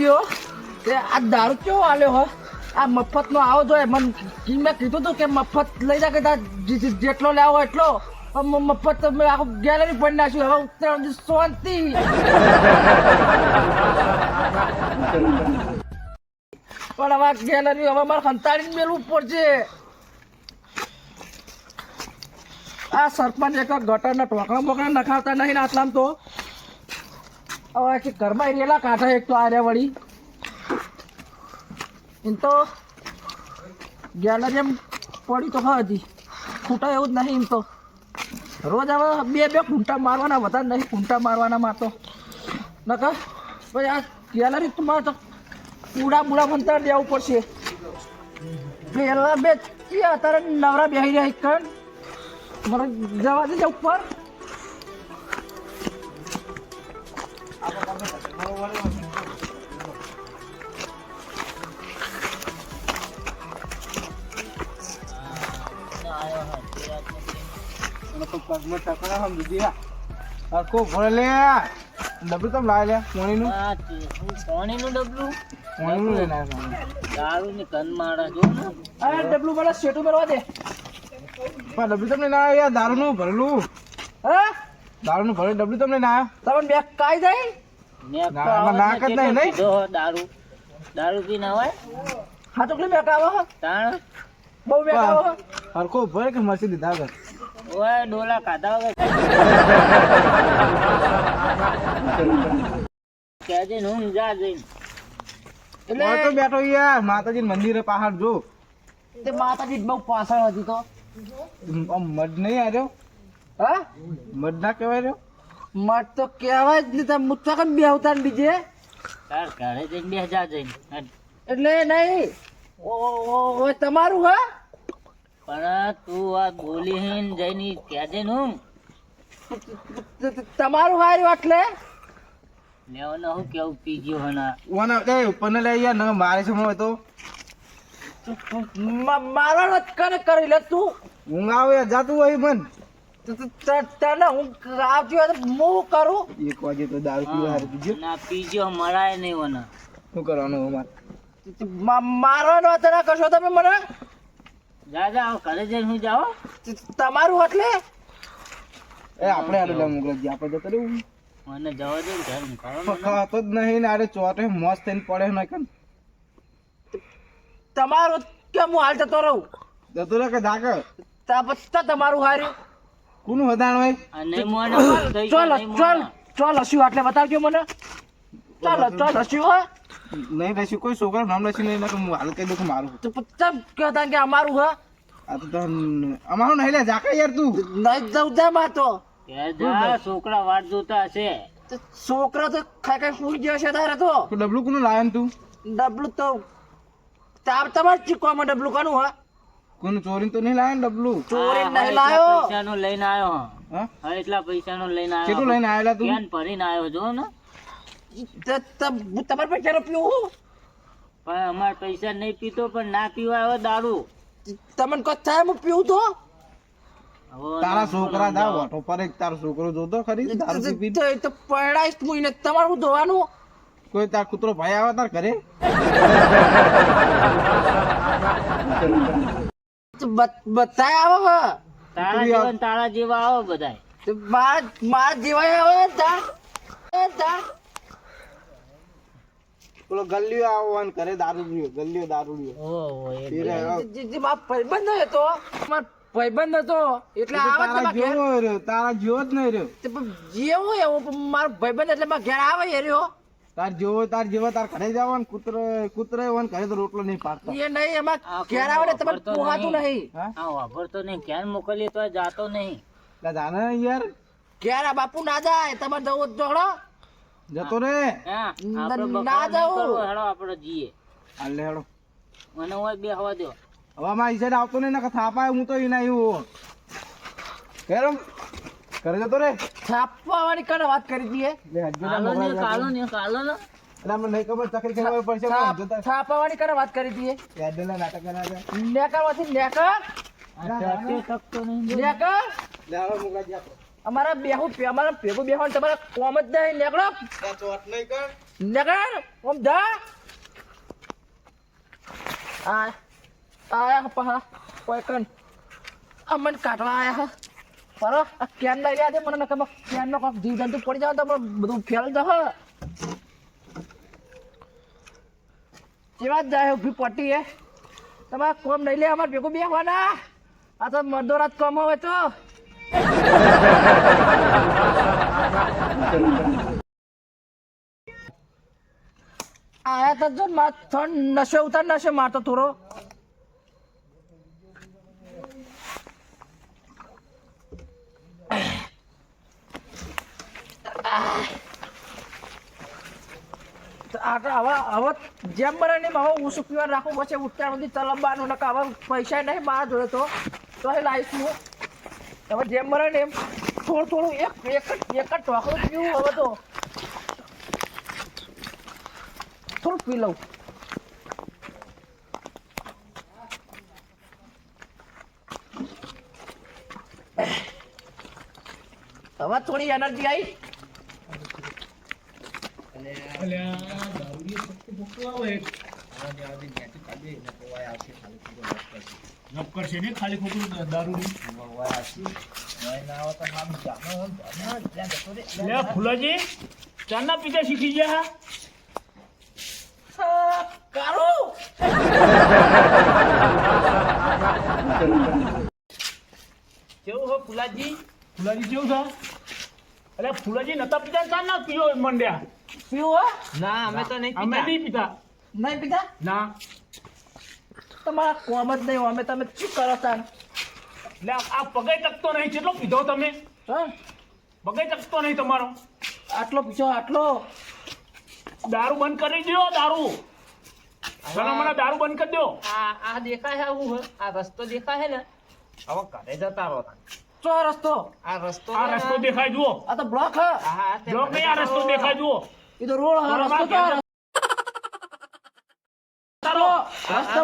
ગયો તે આ દારૂ કેવો આલ્યો હો? આ મફતનો આવો જોઈએ મન મેં કીધું હતું કે મફત લઈ જા કે જેટલો લેવો એટલો. પણ મફત આખું ગેલેરી ભરી નાખ્યું. હવે ઉત્તરાયણ શાંતિ પણ હવે ગેલેરી હવે મારે ખંતાડીને મેળવું પડશે. આ સરપંચ એક ગટરના ટોકરા બોકરા નખાવતા નહીં આટલામ તો. હવે ઘરમાં રેલા કાંઠા એક તો આર્યા વળી. એમ તો ગેલેરી એમ પડી તો હતી ખૂટા એવું જ નહીં એમ તો. રોજ હવે બે બે ખૂંટા મારવાના, વધારે નહીં ખૂંટા મારવાના મારતો નકર ભાઈ આ ગેલરી તો મારે તો પૂડા બુડા ભંતર દેવું પડશે. પહેલાં બે, અત્યારે નવરા બેહી રહ્યા કણ. મને જવા દેજે ઉપર. પગમાં ટકરા હમ દીધી હરકો ભરે લે ડબલું તમ લાવે લે પાણીનું પાણીનું ડબલું પાણીનું દારૂ ની કન મારા જો ને અરે ડબલું મને શેટું મેળવા દે પણ ડબલું તમને ના દારૂ નું ભરેલું? હા? દારૂનું ભરેલું ડબલું તમને ના તમે તમને બે કાઈ જાય ના, નાક જ નહીં, નહીં? કીધો દારૂ. દારૂ પી ના હોય? હા ચોકલી બે કાવો હો. તાણ? બહુ બે કાવો હો હરકો ભરે કે મરસી દીધા આગળ ઓય ડોલા કાધા વગર. કેજે ને જા જઈને? એટલે તો બેઠો યાર માતાજી મંદિરે પહાડ જો. તે માતાજી બહુ પાછળ હતી તો. આમ મઢ નહીં આવ્યો? હા? મઢ ના કહેવાય રહ્યો? મત તો કહેવાય જ નહીં. તમે મુચ્છા કેમ બેહતા ને બીજે? તાર ઘરે જઈને બે જા જઈને. એટલે નહીં. ઓ- ઓ- ઓ તમારું હા? પણ તું આ બોલી હીન જઈને કેજે ને ઊંઘ ત- ત- તમારું હાર્યું એટલે લેવાનો હું કેવું પી ગયો હના? ઓના એ ઉપરને લઈ યાર ન મારે છે હું તો? મારવાનો જ કરી લે તું. ઊંઘ આવે જાતું હોય મન. તને હું આવતી હોય હું કરું? એક વાગે તો દારૂ પીવા હારે પીજો ના પી મરાય નહીં વના શું કરવાનું અમારે મ- મારવાનો હતો ના કરશો તમે મને? જા જા હવે ઘરે જઈને હું જાઓ તમારું એટલે? એ આપણે આડે લે મોકલે આપણે રહેવું મને જવા દે ઘર જ નહીં ને આરે ચોટે મસ્ત થઈને પડે ને કન. તમારો કેમ હું હાલ જતો રહું? જતો રહે કે ધાક? તા તમારું હાર્યું. કોનું હદાણ હોય? ચાલ ચાલ ચાલ હસ્યું એટલે બતાવજો મને. ચાલ ચાલ હસ્યું હા. નહીં રહેશું કોઈ છોકરા નામ લખી નહીં હું હાલ કહી દઉં મારું તો ચમ કહેતા કે અમારું હા. આ તો અમારું નહીં લે જાકા યાર તું. નહીં દઉં દે માં તો. છોકરા વાટ જોતા હશે. તો છોકરો તો ખાઈ ખાઈ સુઈ ગયો છે તારે તો. ડબલું કોનું લાવે તું? ડબલું તો તાર તમારે ચીકવામાં ડબલું કાનું હા. કોનું ચોરી તો નહીં લાવે ડબલું? ચોરી નહીં લાયો. પૈસા નો લઈને આવ્યો. હા? એટલા એટલા નો લઈને કેટલું લઈને આવેલા તું? કેન ભરીને આવ્યો જો ને. ત- ત- હું તમારે પૈસા પીવું પણ અમાર પૈસા નહીં પીતો પણ ના પીવા આવ્યો દારૂ. તમને કોઈ થાય હું પીવું તો? તારા છોકરા દા ઓટો પર એક તારો છોકરો જોતો ખરી દારૂ પીતો એ તો- તો પરણાઈશ હું એને તમારું ધોવાનું? કોઈ તાર કૂતરો ભાઈ આવે તાર ઘરે? તો આવો તારા જેવા તારા જેવા આવો મારા પેલો ગલ્લીઓ આવવાન કરે ગલ્લીઓ ઓહો એ મારો ભાઈબંધ હતો મારો ભાઈબંધ હતો એટલે આવે તારા જેવો રહ્યો તારા જેવો જ નહીં રહ્યો. જેવો એવો મારો ભાઈબંધ એટલે મારા ઘેર આવે એ રહ્યો. તાર જેવો તાર જેવો તાર ઘરે જવાનું કૂતરો કૂતરો એવો ઘરે તો રોટલો નહીં પાડતો. એ નહીં એમાં આ આવડે આવે ને વાપરતો પોહાતું નહીં. હા? વાપરતો નહીં. ક્યાં મોકલીએ તો જાતો નહીં. લા જાને યાર. ઘેર આ બાપુ ના જાય. તમારે જવું જોડો જતો રે. હા ના જાઉં. હેડો આપણે જઈએ. હાલે હેડો મને હોય બે હવા દો. હવામાં મારા આવતો નહીં નકર થાપાય હું તો એના એવું કેરમ ઘરે જતો રે? છાપવાની કને વાત કરી હજુ કાલો ને કાલો ને કાલો ને એટલે નહીં ખબર ચકરી કરવા પડશે છાપવા વાળી કને વાત કરી દીએ? યાદના નાટક કરા છે નેકર વાથી નેકર જા. અમારા બેહુ અમારા ભેગું બેહવાનું તમારે કોમ જ નહીં નીકળો. ચોટ નહીં કર. નીકળ ઓમ જા આ આયા પહા કોઈ કન અમન કાઢવા આયા હા. પર. કેન લઈ રહ્યા છે, મને નકર કેન નો કોક જીવ જંતુ પડી જાવ તો બધું ફેલ જહ જ જાય ઊભી પટ્ટી હે તમારે કોમ નહીં લે, અમારે ભેગું બેહવાના. આ તો મરદોરાત કોમ હોય તો. આયા તો જો નશે નશો, ઉતાર નશો મારતો થોડો. હવે જેમ બને નહીં હવે હું શું પીવા રાખું, પછી ઉઠતા સુધી તલંબાનું નકા હવે પૈસા નહીં મારા જોડે તો. એ લાવીશ જેમ બને એમ થોડું થોડું એક એક જ, એક તો. થોડું લઉં. હવે થોડી એનર્જી આવી નક્કર છે ને ખાલી ખોટું દારૂ લે ફુલાજી ચાના પીતા શીખી ગયા હા, કાળું કેવું હો ફુલાજી? ફુલાજી કેવું છે? અરે ફુલાજી નતા પીતા ચા ના પીઓ મંડ્યા. પીવું? ના અમે તો નહીં અમે નહીં પીતા નહીં પીતા ના. તમારા કોમ જ નહીં અમે તમે શું કરો તાર એટલે આ પગે ટકતો નહીં કેટલો પીધો તમે. પગે ટકતો નહીં તમારો. આટલો પીછો આટલો. દારૂ બંધ કરી દો દારૂ. ચાલો મને દારૂ બંધ કરી દો આ આ દેખાય છે હું. આ રસ્તો દેખાય છે ને? હવે ઘરે જતા રહો ચો રસ્તો? આ રસ્તો આ રસ્તો દેખાય જુઓ. આ તો બ્લોક હ હા તે જો આ રસ્તો દેખાય જુઓ. એ તો રોડ હ રસ્તો તો રસ્તો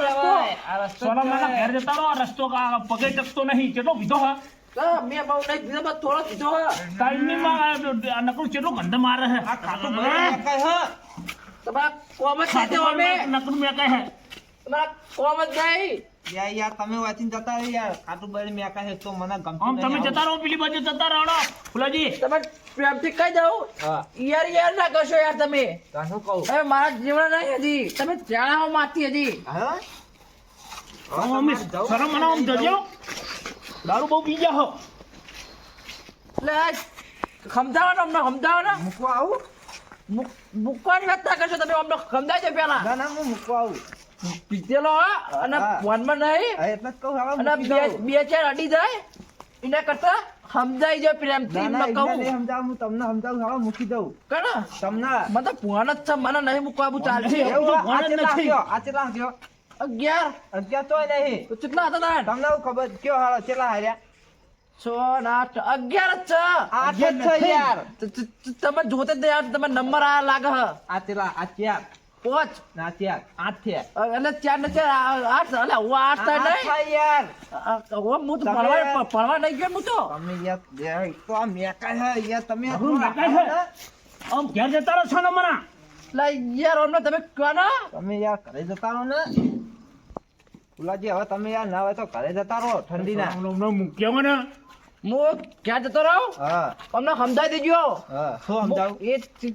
રસ્તો આ રસ્તો સોના માના ઘેર જતા રહો રસ્તો પગે ટકતો નહીં કેટલો પીધો હા હા, મેં બહુ નહીં પીધો બસ થોડો પીધો હ ટાઈમની માં આ નકરું કેટલો ગંધ મારે છે આ ખાતું તમારા કોમ જ નહીં અમે નકરું મેં કહે તમારા કોમ જ નહીં યાર યાર તમે વાંચીને જતા રહી યાર. ખાટું બળી મેં કહે તો મને ગમતું આમ તમે જતા રહો પેલી બાજુ જતા રહો ફુલાજી. તમે પ્રેમથી કહી દઉં યાર યાર ના કરશો યાર તમે. શું કહું? હવે મારા જીવન નહીં હજી. તમે જાણાઓ માતી હજી. હા? શરમ મને આમ જજો. દારૂ બહુ પી ગયા હો એટલે સમજાવો ને અમને સમજાવો ને મૂકવા આવું? મૂક- મૂકવાની વાત ના કરશો તમે અમને. સમજાવજો પેલા ના ના હું મૂકવા આવું. પીધેલો હો. અને. ફોનમાં નહીં. એટલે કહું હવે અને બે ચાર અડી જાય. એના કરતા સમજાઈ જાય પ્રેમથી ના કહું. સમજાવું હું તમને સમજાવું હવે મૂકી દઉં. કણ તમને મને ફોન જ છે મને નહીં મૂકવા બુ ચાલશે. એવું એવું આ ભણ જ નથી. આ ચેટલા થયો અગિયાર. અગિયાર તોય નહીં. તો કેટલા હતા તાર તમને હું ખબર કયો હાલો ચેટલા હાર્યા? છ આઠ. અગિયાર જ છે. આઠ જ છે યાર. તો- તો- તો તમે જોતે જ યાર તમે નંબર આ લાગે આ ચેટલા આ ચાર પાંચ. ના ચાર આઠ થયા એટલે ચાર ને ચાર આઠ એટલે હું આઠ થાય નહીં. યાર. હું તો ભણવા ભણવા નહીં ગયો હું તો. તમે યાર તો આ મેકા હે યાર તમે હું મેકાય હે. આમ ઘેર જતા રહો છો ને મના એટલે યાર અમને તમે કહો ને. તમે યાર ઘરે જતા રહો ને. ફુલાજી હવે તમે યાર ના હોય તો ઘરે જતા રહો ઠંડી ના મૂક્યો મને હું ક્યાં જતો રહું? હા. અમને સમજાવી દેજો. હા શું સમજાવું? એ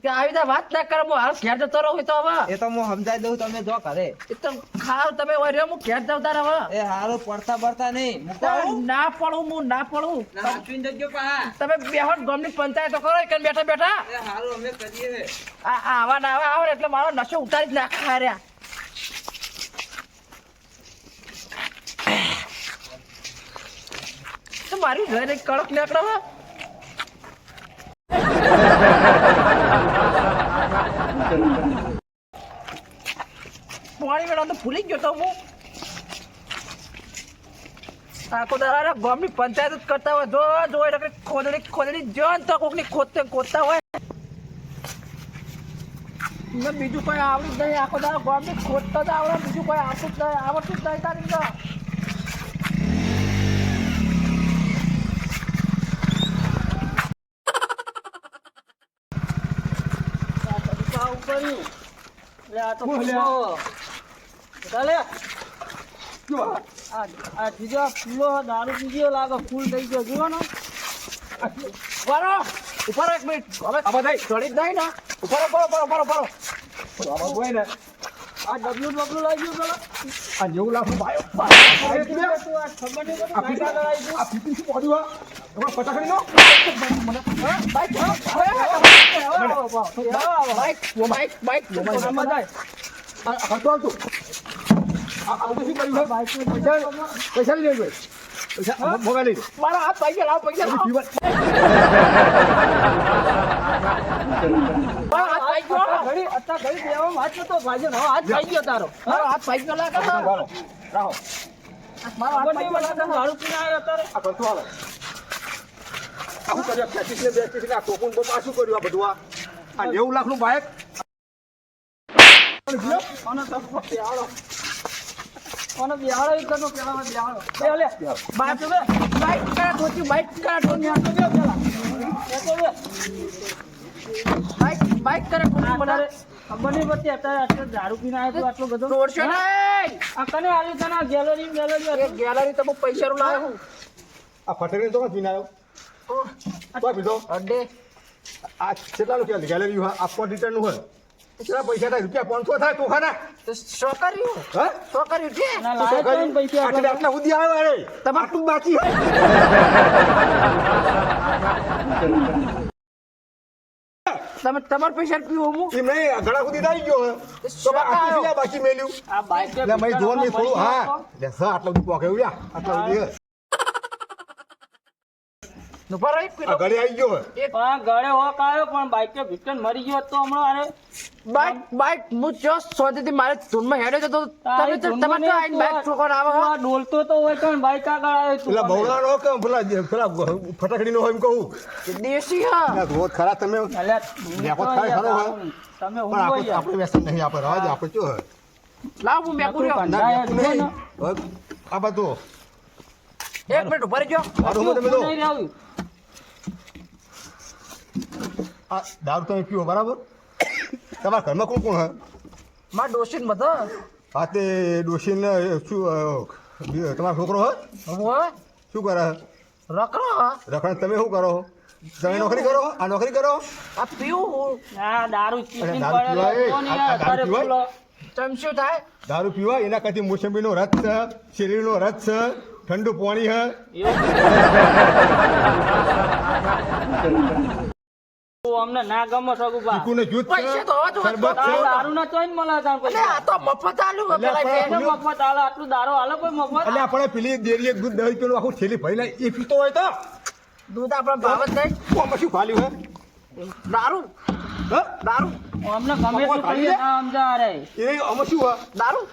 આવી રીતે વાત ના કરે હું હાલ ઘેર જતો રહું એ તો હવે. એ તો હું સમજાવી દઉં તમે જો કરે એ તો ખાવ તમે હોય રહ્યો હું ઘેર જતા રહો. એ હારું પડતા પડતા નહીં. ના પડું હું ના પડું. તમે બેહો ગામની પંચાયત કરો એક બેઠા બેઠા. એ હારું અમે કરીએ. આવા ના આવા આવે એટલે મારો નશો ઉતારી જ નાખા રહ્યા મારી ઘરે કડક નીકળો હે પાણી વેળા તો ભૂલી ગયો તો હું. આખો દાડા ગામની પંચાયત જ કરતા હોય. જો જો એટલે ખોદડી ખોદડી જન તો કોકની ખોદતે ખોદતા હોય. ને બીજું કોઈ આવડતું જ નહીં. આખો દાડો ગામની ખોદતા જ આવડે. બીજું કોઈ આવતું જ નહીં. આવડતું જ નહીં તારી તો લે આ તો. ફૂલો. ચાલે? આ આ બીજો ફૂલો દારૂ પીજો લાગે ફૂલ થઈ ગયો. જુઓ ને. ઉભારો. ઉભારો એક મિનિટ. હવે આ બધા ચડી જ નહીં ને. ને. આ ડબલું ડબલું લઈ ગયું પેલો. આ ભાઈ. નહીં શું ફટાકડી નો બાઈક વો બાઈક બાઈક આમાં જાય. આ આ કરતો આવતું આ આ તો શું કર્યું હે? પૈસા પૈસા લઈ લેજો પૈસા મોબાઈલ લઈ મારા હાથ પૈસા લાવો પૈસા લાવો મારા હાથ પાઈ ગયો ઘડી અત્યારે ઘડી દેવામાં હાથ નતો ભાજ્યો હાથ પાઈ ગયો તારો મારો હાથ ગયો લાગે રાહો મારો હાથ પાઈ લાગે છે. પીને આવ્યો અત્યારે આ કરતો હાલો આ શું કર્યું પેટીસ ને બેટીસ ને આ કોકુન બોપ આ શું કર્યું આ બધું આ? નેવું લાખનું બાઇક કોનો બિહાડો કોનો બિહાડો ઈ કનો પેલામાં બિહાડો એ લે બાઈક બે. બાઈક કરા ઠોકી બાઈક કરા ઠોકી આ તો પેલા. એ તો બે. બાઈક બાઈક કરે ઠોકી બનાવે ખબર પડતી અત્યારે આટલો દારૂ પીને આવ્યો આટલો બધો. દોડશો ને? આ કને આવ્યું તને ગેલેરી ગેલેરી ગેલેરી તો પૈસા નું લાવ્યો. આ ફટેલી તો પીને આવ્યો? કોઈ પીધો અડે આ કેટલાનું કે ગેલેરી હોય આ પોટ લીટર હોય. કેટલા પૈસા થાય? રૂપિયા પાંચસો થાય? તો ખાના. શું કર્યું હા? શું કર્યું છે તો શું આટલા સુધી આવ્યો અરે. તમારું બાકી તમે તમારા પૈસા પીવો હું. એમ નહીં ઘણા સુધી આવી ગયો. તો બાકી મેલ્યું. આ બાઈક મેં જોન થોડું હા. લે સર આટલા બધું પોકે આટલા સુધી હે. નુભા રહી આવી ગયો હોય. ગળે હોક આવ્યો પણ બાઈકે ભીટન મરી ગયો તો હમણાં અરે બાઈક બાઈક હું જો સોદેથી મારે ધૂનમાં હેડ્યો જતો તમે તો તમે તો આઈને બાઈક ઠોકર આવે આ ડોલતો તો હોય પણ બાઈક આગળ આવ્યો તું પેલા બહુડાનો કે પેલા પેલા ફટાકડીનો હોય એમ કહું. દેશી હા. પેલા રોજ ખરા તમે. અલ્યા, લેકો થાય ખરો તમે પણ આપણે વ્યસન નહીં આપણે દે આપણે શું? હોય? લાવ હું મેકું ના, ના. ના. આ બધું એક મિનિટ ઊભા રહેજો. મારું હું તમે ઊંઘું દો. નહીં રહ્યું. આ દારૂ તમે પીવો બરાબર? તમારા ઘરમાં કોણ કોણ હે? માર ડોશીન બધા. હા તે ડોશીને શું તમારો છોકરો હે? શું કરે રખડો હા? રખણ તમે શું કરો? તમે નોકરી કરો? આ નોકરી કરો? આ પીવું હું. આ દારૂ પીવાય? કોણ આ- યાર, આ દારૂ અત્યારે પીવાય? બોલો. તમ શું થાય. દારૂ પીવાય? એના કરતી મોસંબીનો રસ છે શેરડીનો રસ છે ઠંડુ પાણી હે. અમને ના ગમો સગુભા. ચીકુને જૂથ પૈસા તો હવે તો શરબત આ છે. દારૂ ના ચોઈ ને મળે તાર અલે આ તો મફત આલુ પેલા એને મફત આલે, આટલું દારૂ આલે કોઈ મફત? એટલે આપણે પેલી ડેરીએ દૂધ દહીં પેલું આખું થેલી ભરીને એ પીતો હોય તો. દૂધ આપણે ભાવ જ નહીં. તો શું ફાલ્યું હે દારૂ. હા? દારૂ. અમને ગમે મફત તે આલી કરીએ દે? ના સમજા રે એ શું દારૂ.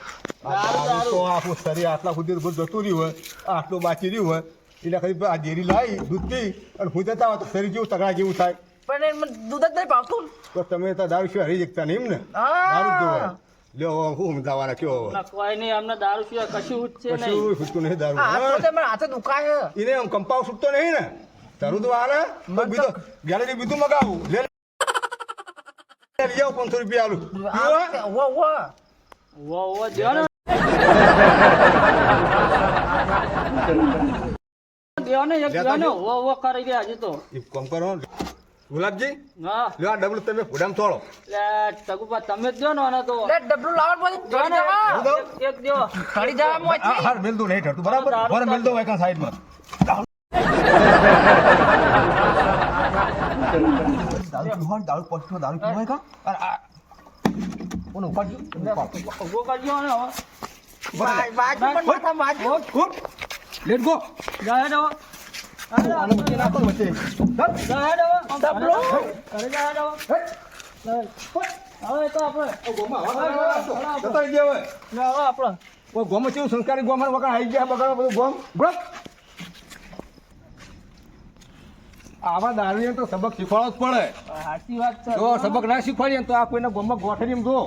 દારૂ તો આખું શરીર આટલા સુધી જતું રહ્યું હોય આટલું બાકી રહ્યું હોય. એટલે કઈ આ ડેરી લાવી દૂધ પી અને હું જતા હોય તો શરીર જેવું તગડા જેવું થાય. પણ એ દૂધ જ નહીં પાવતું તો તમે તો દારૂ સિવાય હરી શકતા નહીં એમ ને? હા. દારૂ જ જોવે. લ્યો હું સમજાવવાના કયો કોઈ નહીં અમને દારૂ સિવાય કશું ઉઠશે નહીં કશું ઉઠતું નહીં દારૂ. આ તો મારા હાથે દુખાય હે. એને આમ કંપાવ છૂટતો નહીં ને? તારું તો હાલે. તો બીજું ગેલેરી બીજું મગાવું. લે લે. લઈ આવો પાંચસો રૂપિયા આલું? વો વો વો વો દ્યો ને દ્યો એક દ્યો ને વો વો કરી દે હજી તો. કોમ કરો. ગુલાબજી? હા. લ્યો આ ડબલું તમે ફોડામ થોડો લે સગુભા તમે જ દ્યો ને આને તો. લે ડબલું લાવડ બધું. જોડી જવા. દો. એક- દો ઘડી જવા મોજ હા હા મેલ દો નહીં ઠરતું બરાબર? બરાબર મેલ દો એકા સાઈડમાં. દારૂ પીવો દારૂ પચતો દારૂ પીવો કા? અને આ ઓને ઉપાડજો ઉપાડ. ઊભો કરજો ને હવે વાજુ પણ માથા વાજુ. Good let go. જાય ગોમાં ગોમાં સંસ્કારી ગોમ વગર આવી ગયા બગાડ બધું ગોમ બરાબર આવા દારૂ તો સબક શીખવાડવો જ પડે જો સબક ના શીખવાડીએ તો આ કોઈ ગોમાં ગોઠવીને જો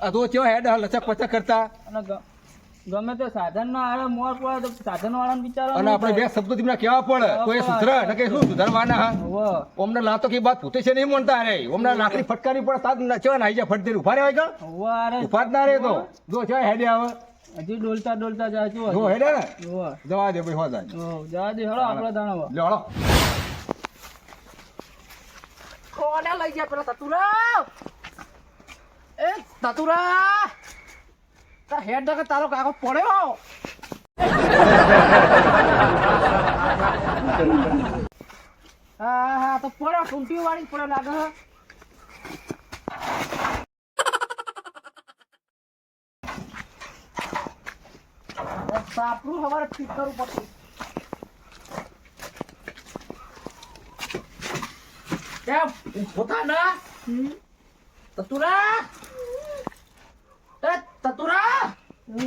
આ તો કેવો હેડ લચક પચક કરતા ગમે તે સાધન ના આવે મોર પડે તો સાધન વાળાને બિચારા અને આપણે બે શબ્દો તમને કેવા પડે. કોઈ સુધરે? ને કે શું સુધરવાના? હા. ઓમને લાતો કે બાત પૂતે છે નહીં મનતા રે. ઓમને લાકડી ફટકારી પડે તાત નચવા ના જાય ફટ દે ઊભા રે હોય કા ઊભા જ ના રે તો. જો છે હેડે આવે. હજી ડોલતા ડોલતા જાય છો જો હેડે ને? જવા દે ભાઈ હો જાય. જવા દે હળો આપણે દાણો. લે હળો. કોને લઈ ગયા પેલા તતુરા એ તતુરા હેડ કે તારો કાકો પડ્યો હા હા તો પડ્યો ટૂંટી વાળી પડ્યો લાગે સાપરું હવારે ફીટ કરવું પડશે કેમ ઊભો થા ને તતુરા એ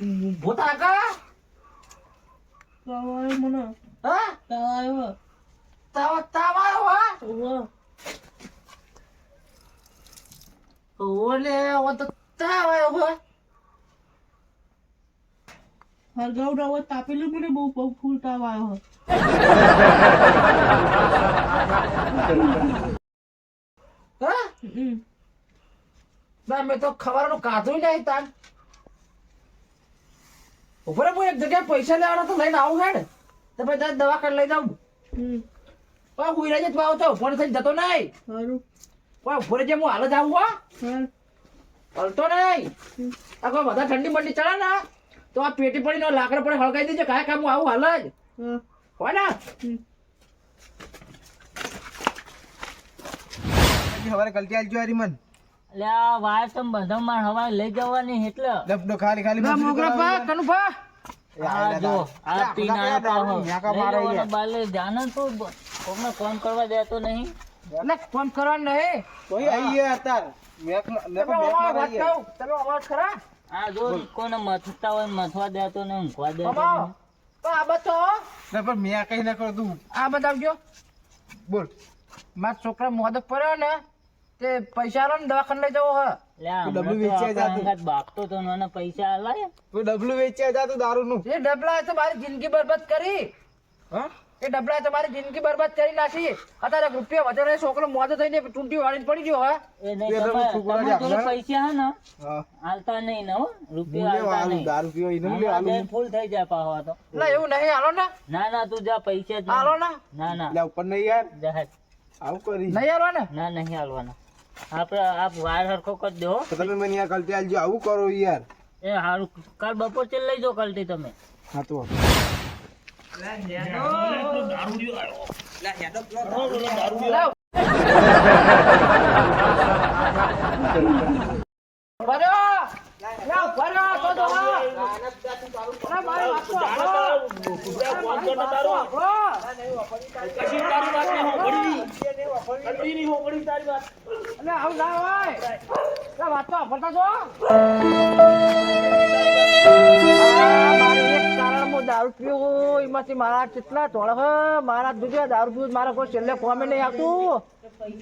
તતુરા ઊભો થા કા મને. હા? તાવ તાવ તાવ આવ્યો હા? આવ્યો ઓલે ઓ તો તાવ આવ્યો હો. હરગાવડા હોય તાપેલું મને બહુ બહુ ફૂલ તાવ આવ્યો હા? ના મેં તો ખવારનું કાધું નહીં તાન. ઉપર હું એક જગ્યાએ પૈસા લેવાના તો લઈને આવું હેડ. તો પછી તારે દવાખાને લઈ જાઉં. પણ હું રહી તું આવતો ફોન થઈને જતો નહીં. પણ ઉપર જે હું હાલ જ આવું હા. હલતો નહીં. આ કોઈ બધા ઠંડી મંડી ચડે ને? તો આ પેટી પડીને લાકડા પડે હળગાઈ દેજે કાંઈ કામ હું આવું હાલ જ. હોય ને. હવે ગલતી આલજો હારી મન. આ તો બધા માં હવા લઈ જવાની એટલે. ડબડો ખાલી ખાલી ના મોગરા પા કનુ પા આ જો આ પીન આયો પાહો ન્યાકા લઈ મારે જવાનો બાલે જાને તો ફોન કરવા દેતો નહીં. એટલે ફોન કરવાનો નહીં. કોઈ આઈએ અતાર મેક મેક વાત કહું તમે અવાજ ખરા. આ જો કોને મથતા હોય મથવા દેતો નહીં ઊંઘવા દેતો તો આ બતો ના પણ મેં કઈ ના કર તું. આ બતાવજો બોલ. મારા છોકરા મોદક પડ્યો ને તે પૈસા આલો ને દવાખાને લઈ જવો હે. ડબલું વેચ્યા જાતું. અંગાત તો ને પૈસા આલાય તું ડબલું વેચ્યા જા તું દારૂ નું એ ડબલા તો મારી જિંદગી બરબાદ કરી. હા? એ ડબલા તો મારી જિંદગી બરબાદ કરી નાખી. અત્યારે રૂપિયા વધારે છોકરો મોદો થઈને ટૂંટી વાળીને પડી ગયો હે. એ નહીં પૈસા હે ને હા. હાલતા નહીં ને રૂપિયા હું હાલતા નહીં. દારૂ પીવો એને લે બેન ફૂલ થઈ જાય પાહો તો. ના એવું નહીં હાલો ને. ના ના તું જા પૈસા જ હાલો ના. ના ના. લે ઉપર નહીં યાર. જહાજ. આવું કરી નહીં હાલો ના નહીં હાલવાના. આપણે આપ વાર હરખો કરી દો. તો તમે મને આ કલટી આલજો આવું કરો યાર. એ હારું કાલ બપોર ચેલ લઈ જો કલટી તમે. હા તો. ભર્યો લા, ભર્યો તો તો હા. અરે મારી વાત. તો તો. અલે આવું ના હોય. વાત તો સાંભળતા છો? દારૂ પીવું એમાંથી મારા કેટલા ધોળ મારા દુનિયા દારૂ પીવું મારા કોઈ છેલ્લે કોમે નહીં આવતું.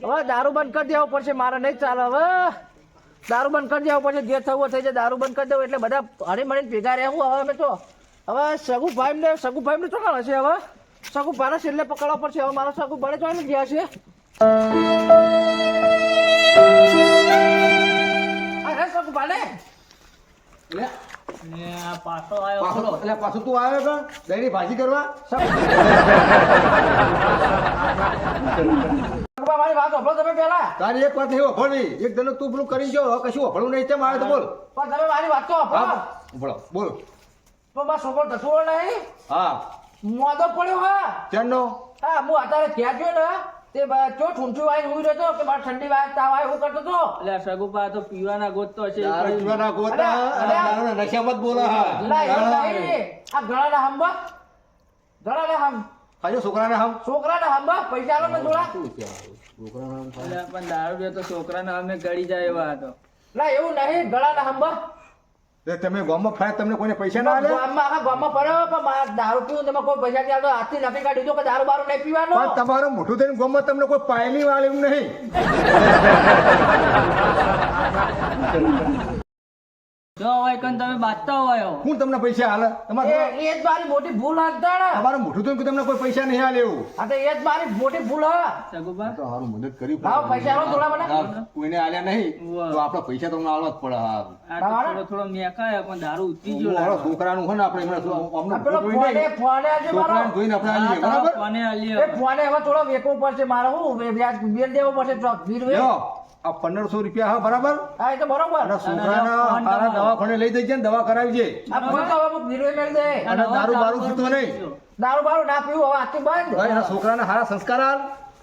હવે દારૂ બંધ કરી દેવો પડશે, મારે નહીં ચાલે હવે. દારૂ બંધ કરી દેવો પડશે, જે થવું થઈ જાય, દારૂ બંધ કરી દેવું, એટલે બધા હળી મળીને ભેગા રહેવું હવે અમે તો. હવે સગુ ભાઈ ને સગુ ભાઈ ને ચોકાણ હશે હવે. સગુ ભાઈને છેલ્લે પકડવા પડશે, હવે મારા સગુ ભાઈ જોઈને ગયા છે. ને પાછો તું આવ્યો દહીંની ભાજી કરવા મારી વાત તમે પહેલા તારી એક વાત નહીં વફળવી એક દનો તું પેલું કરી જો હવે કશું વફળવું નહીં તે મારે તો બોલ પણ તમે મારી વાત તો બોલો બોલ તો મારો છોકરો ધસવો નહીં હા. મોદો પડ્યો હા. તેનો હા હું અત્યારે ક્યાં ગયો ને. તે ચો ઠૂંઠું વાય હું રહ્યો કે મારે ઠંડી વાય તાવ આવે હું કરતો તો? એટલે સગુપા તો પીવાના ગોત તો છે પીવાના ગોત અને અરે. દારૂના નશામાં જ બોલે. હા આ ગળાના હંબા ગળાના હમ. હાજો છોકરાને હમ. છોકરાના હંબા પૈસા ને થોડા એટલે પણ દારૂ તો છોકરાના અમને ગળી જાય એવા હતો ના એવું નહીં ગળાના હંબા તમે ગામમાં ફાય તમને કોઈને પૈસા ના આલે? ગામમાં આખા ગામમાં પડ્યો પણ મારા દારૂ પીવું તમે કોઈ પૈસા ચાલતો હાથથી નક્કી કાઢી દીધો કે દારૂ બારૂ નહીં પીવાનો. પણ તમારું મોટું થઈને ગામમાં તમને કોઈ પાયલી વાળે એવું નહીં. જો હોય કન તમે બાજતા હોય. કોણ તમને પૈસા હાલે? તમારે એ એ જ મારી મોટી ભૂલ હતા ને તમારું મોઢું તો તમને કોઈ પૈસા નહીં હાલે એવું. આ તો એ જ મારી મોટી ભૂલ હા. સગુબા તો હારું મદદ કરી લાવો પૈસા આલો થોડા મને. કોઈને આલ્યા નહીં તો આપણા પૈસા તમને આલવા જ પડે હા. થોડો થોડો મેકાય પણ દારૂ ઉતરી ગયો મારો છોકરાનું હોય ને આપણે હમણાં અમને પેલો ફોને ફોને આજે મારો. જોઈને આપણે આલીએ, બરાબર? કોને એ ફોને હવે થોડો વેચવો પડશે મારે હું વ્યાજ બિલ દેવો પડશે ટ્રક વીર વે. આ પંદરસો રૂપિયા હા બરાબર? હા એ તો બરોબર. અને છોકરાના હારા દવાખાને લઈ જઈ ને દવા કરાવી છે દે. અને દારૂ બારૂ પીતો નહીં. દારૂ બારૂ ના પીવું હવે આથી બંધ. છોકરાના હારા સંસ્કાર આલ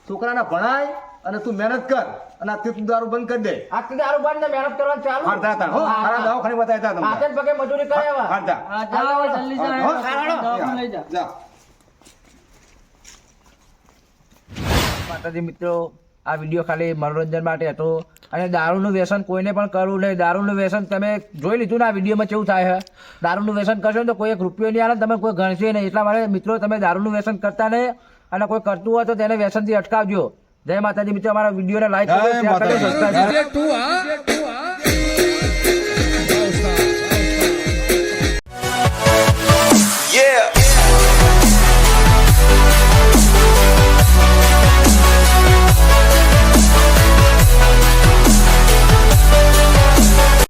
છોકરાના ભણાય અને તું મહેનત કર. અને આ તું દારૂ બંધ કરી દે. આથી દારૂ બંધ ને મહેનત કરવાનું ચાલુ. હાર હતા હો, હારા દવાખાને બતાવતા તા હાથે જ પગે મજૂરી કરે હવે. હારતા જાઓ જલ્દી હા, જાઓ દવાખાને લઈ જા. માતાજી મિત્રો આ વીડિયો ખાલી મનોરંજન માટે હતો. અને દારૂનું વ્યસન કોઈને પણ કરવું નહીં. દારૂનું વ્યસન તમે જોઈ લીધું ને આ વિડીયોમાં કેવું થાય છે દારૂનું વ્યસન કરશો ને તો કોઈ એક રૂપિયો નહીં આવે તમે કોઈ ગણશે નહીં. એટલા માટે મિત્રો તમે દારૂનું વ્યસન કરતા નહીં અને કોઈ કરતું હોય તો તેને વ્યસનથી અટકાવજો. જય માતાજી. મિત્રો અમારા વિડીયોને લાઈક કરો શેર Yeah.